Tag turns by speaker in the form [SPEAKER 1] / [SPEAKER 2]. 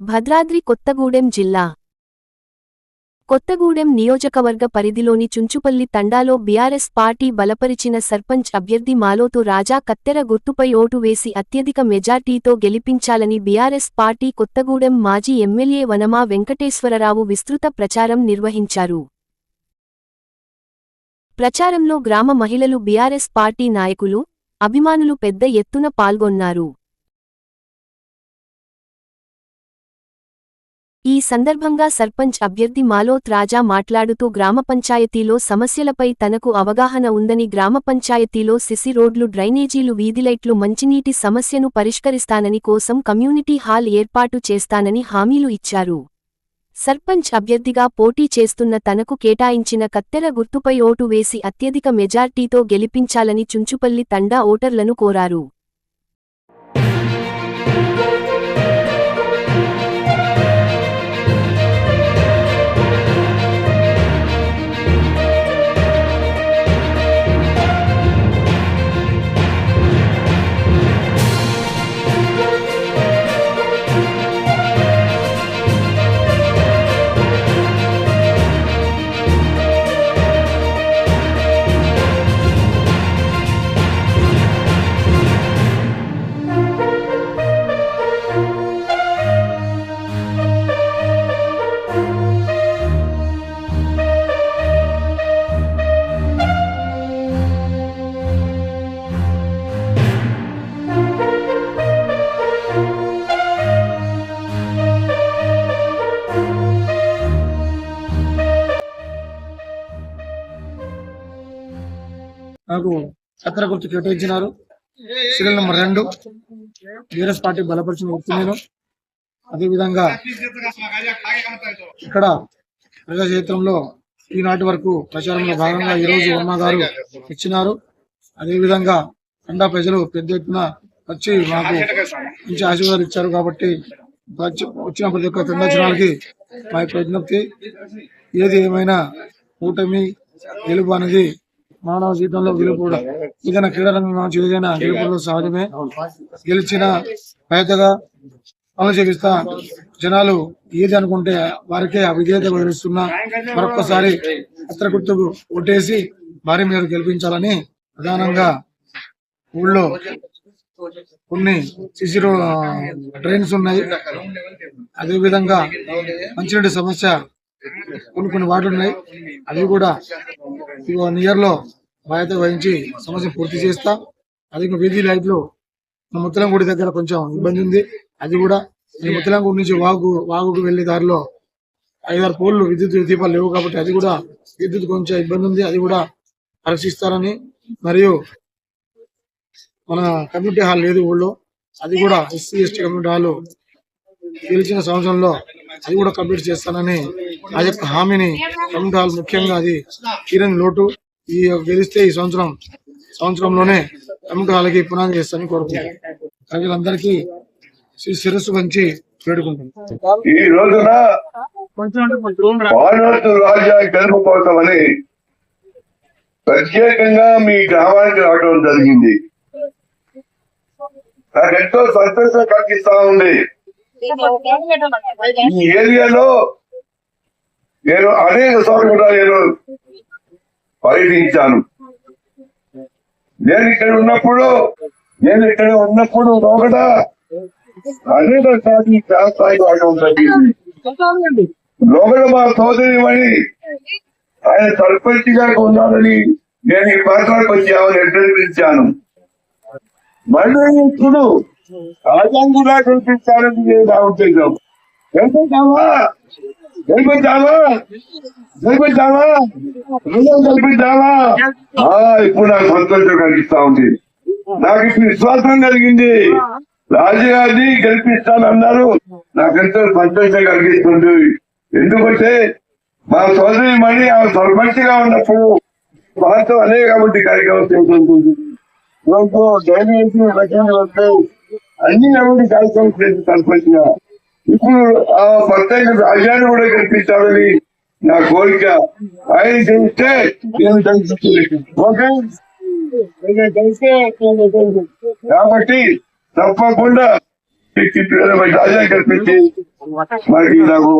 [SPEAKER 1] భద్రాద్రి కొత్తగూడెం జిల్లా కొత్తగూడెం నియోజకవర్గ పరిధిలోని చుంచుపల్లి తండాలో బీఆర్ఎస్ పార్టీ బలపరిచిన సర్పంచ్ అభ్యర్థి మాలోతు రాజా కత్తెర గుర్తుపై ఓటు వేసి అత్యధిక మెజార్టీతో గెలిపించాలని బీఆర్ఎస్ పార్టీ కొత్తగూడెం మాజీ ఎమ్మెల్యే వనమా వెంకటేశ్వరరావు విస్తృత ప్రచారం నిర్వహించారు. ప్రచారంలో గ్రామ మహిళలు బీఆర్ఎస్ పార్టీ నాయకులు అభిమానులు పెద్ద ఎత్తున పాల్గొన్నారు. ఈ సందర్భంగా సర్పంచ్ అభ్యర్థి మాలోత్ రాజా మాట్లాడుతూ గ్రామ పంచాయతీలో సమస్యలపై తనకు అవగాహన ఉందని గ్రామ పంచాయతీలో సిసి రోడ్లు డ్రైనేజీలు వీధిలైట్లు మంచినీటి సమస్యను పరిష్కరిస్తానని కోసం కమ్యూనిటీ హాల్ ఏర్పాటు చేస్తానని హామీలు ఇచ్చారు. సర్పంచ్ అభ్యర్థిగా పోటీ చేస్తున్న తనకు కేటాయించిన కత్తెర గుర్తుపై ఓటు వేసి అత్యధిక మెజార్టీతో గెలిపించాలని చుంచుపల్లి తండా ఓటర్లను కోరారు.
[SPEAKER 2] నాకు చక్ర గుర్తు కేటాయించినారు. సీరియల్ నెంబర్ రెండు. బీఆర్ఎస్ పార్టీ బలపరిచిన వ్యక్తి నేను. అదేవిధంగా ఇక్కడ ప్రజాక్షేత్రంలో ఈనాటి వరకు ప్రచారంలో భాగంగా ఈ రోజు వర్మ గారు ఇచ్చినారు. అదేవిధంగా అండా ప్రజలు పెద్ద ఎత్తున వచ్చి మాకు మంచి ఆశీర్వాదాలు ఇచ్చారు కాబట్టి వచ్చిన ప్రతి ఒక్క తండా మా యొక్క విజ్ఞప్తి. ఏది ఏమైనా కూటమి గెలుపు అనేది మానవ జీవితంలో గెలుపు ఇకన ఏదైనా చురుగైన గెలుపులో సహజమే గెలిచిన పేదగా పనులు చేపిస్తా జనాలు ఏది అనుకుంటే వారికే ఆ విధేయత వహిస్తున్నా మరొక్కసారి పత్ర గుర్తుకు ఓటేసి భారీ మీద గెలిపించాలని ప్రధానంగా ఊళ్ళో కొన్ని సిసి రో డ్రైన్స్ ఉన్నాయి. అదే విధంగా మంచినీటి సమస్య కొన్ని కొన్ని వాటి ఉన్నాయి. అవి కూడా ఈ వన్ ఇయర్లో బాధ్యత వహించి సమస్య పూర్తి చేస్తా. అది వీధి లైట్లు ముత్తలంగూడి గుడి దగ్గర కొంచెం ఇబ్బంది ఉంది. అది కూడా ముత్తలంగూడి గుడి నుంచి వాగు వాగుకు వెళ్ళే దారిలో ఐదారు పోల్లు విద్యుత్ దీపాలు లేవు కాబట్టి అది కూడా విద్యుత్ కొంచెం ఇబ్బంది ఉంది. అది కూడా పరీక్షిస్తారని. మరియు మన కమ్యూనిటీ హాల్ లేదు ఊళ్ళో. అది కూడా ఎస్సీ ఎస్టీ కమ్యూనిటీ హాల్ గెలిచిన సంవత్సరంలో అది కూడా కంప్లీట్ చేస్తానని ఆ యొక్క హామీని కమ్యూనిటీ ముఖ్యంగా అది తీరని లోటు. ఈ గెలిస్తే ఈ సంవత్సరం సంవత్సరంలోనే కమ్యూనిటీ పునాది చేస్తానని కోరుకుంటున్నాను. ప్రజలందరికీ శ్రీ శిరస్సు వంచి వేడుకుంటున్నాను.
[SPEAKER 3] ఈ రోజున భారత గెలుపు కోసమని ప్రత్యేకంగా మీ గ్రామానికి రావడం జరిగింది. నాకు ఎంతో సంతోషం కలిగిస్తా ఉంది. ఈ ఏరియాలో నేను అనేక సార్లు కూడా నేను పర్యటించాను నేను ఇక్కడ ఉన్నప్పుడు నేను ఇక్కడ ఉన్నప్పుడు ఒకట అనేక సార్లు స్థాయి రావడం జరిగింది లోపల మా సోదరి మణి ఆయన సర్పంచ్గా ఉన్నారని నేను ఈ పాత్రకు వచ్చి వచ్చామని నిర్ణయించాను మళ్ళీ ఇప్పుడు రాజాంగులా కల్పించాలని నా ఉద్దేశం. కల్పించావా కల్పించావా కల్పించావా రుణం కల్పించావా? ఇప్పుడు నాకు సంతోషం కలిగిస్తా ఉంది. నాకు ఇప్పుడు విశ్వాసం కలిగింది. రాజుగారిని గెలిపిస్తానన్నారు. నాకెంతో సంతోషం కలిగిస్తుంది. ఎందుకంటే మా సోదరి మణి ఆమె సర్పంచ్గా ఉన్నప్పుడు మాతో అనేక మంది కార్యక్రమం చేస్తుంది రోజు డ్రైనేజీ వస్తాయి అన్ని అభివృద్ధి కార్యక్రమం చేసి గా ఇప్పుడు ఆ ప్రత్యేక రాజ్యాన్ని కూడా కల్పించాలని నా కోరిక. ఆయన తెలిస్తే నేను ఓకే కాబట్టి తప్పకుండా రాజ్యాన్ని కల్పించి మనకి నాకు